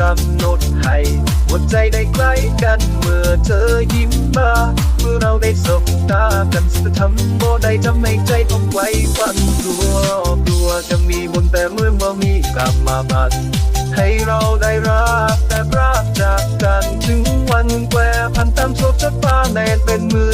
กำหนดให้หัวใจได้ใกล้กันเมื่อเธอยิ้มมาเมื่อเราได้สบตากันสักทำบ่ได้ทำให้ใจต้องไว้ฟันกลัวกลัวจะมีบุญแต่เมื่อบ่มีกลับมาบัดให้เราได้รักแต่รักจากกันถึงวันแกวพันตามโชคชะตาแน่เป็นมื่น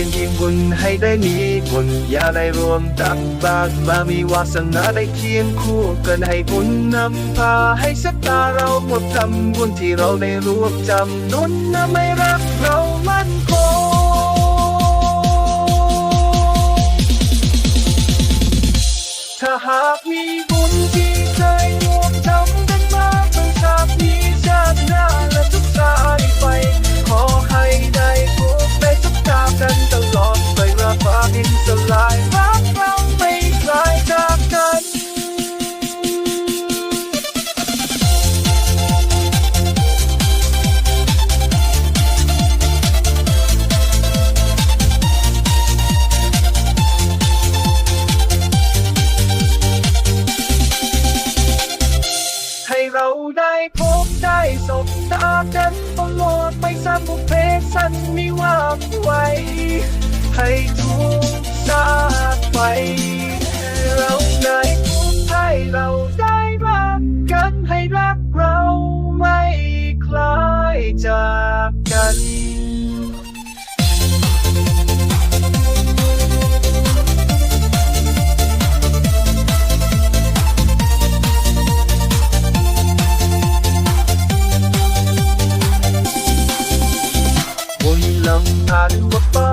รียนทีมบุญให้ได้มีบุญอย่าได้รวมตักบาตรมามีวาสนาได้เคียงคู่กันให้บุญนำพาให้ชะตาเราหมดทำบุญที่เราได้รวบจำนุนนะไม่รักเรา ให้ทุกสาไปให้เราในทุกให้เราได้รักกันให้รักเราไม่คล้ายจากกัน ญลำพันว่าป้า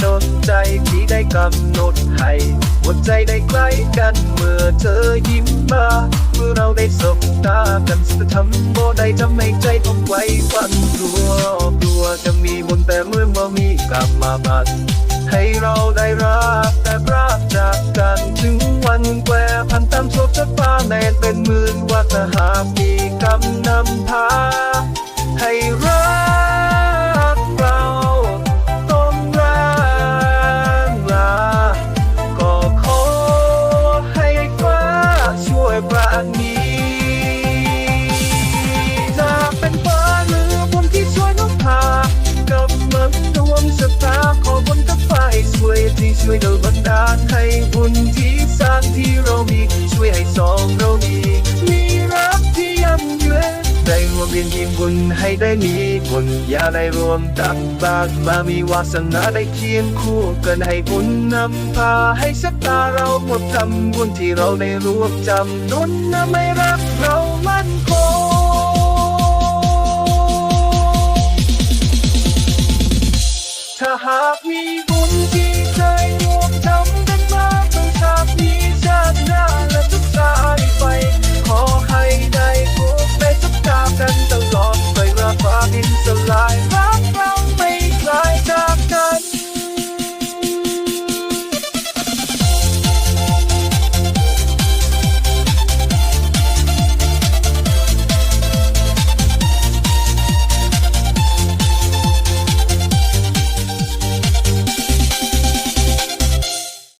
โดนใจที่ได้กำหนดให้หัวใจได้ใกล้กันเมื่อเธอยิ้มมาเมื่อเราได้สบตากันสักทำบ่ได้ทำให้ใจต้องไว้ฟันกลัวกลัวจะมีบุญแต่เมื่อบ่มีกลับมาบัดให้เราได้รักแต่รักจากกันถึงวันแกวพันตามโชคชะตาแน่เป็นหมื่นว่าถ้าหากมีกำนำพา ช่วยดยบันดาลให้บุญที่สร้างที่เรามีช่วยให้สองเรามีมีรักที่ยั่งยืนได้รวมเรียนทีมบุญให้ได้มีบุญอย่าได้รวมตักบาตรมามีวาสนาได้เคียงคู่กันให้บุญนำพาให้ชะตาเราหมดทำบุญที่เราได้รวมจำนุนนำให้รักเรามั่นคง ถ้าหากมีบุญที่เคยรวมทำกันมาตั้งชาตินี้ชาติหน้าและทุกชาติไป ขอให้ได้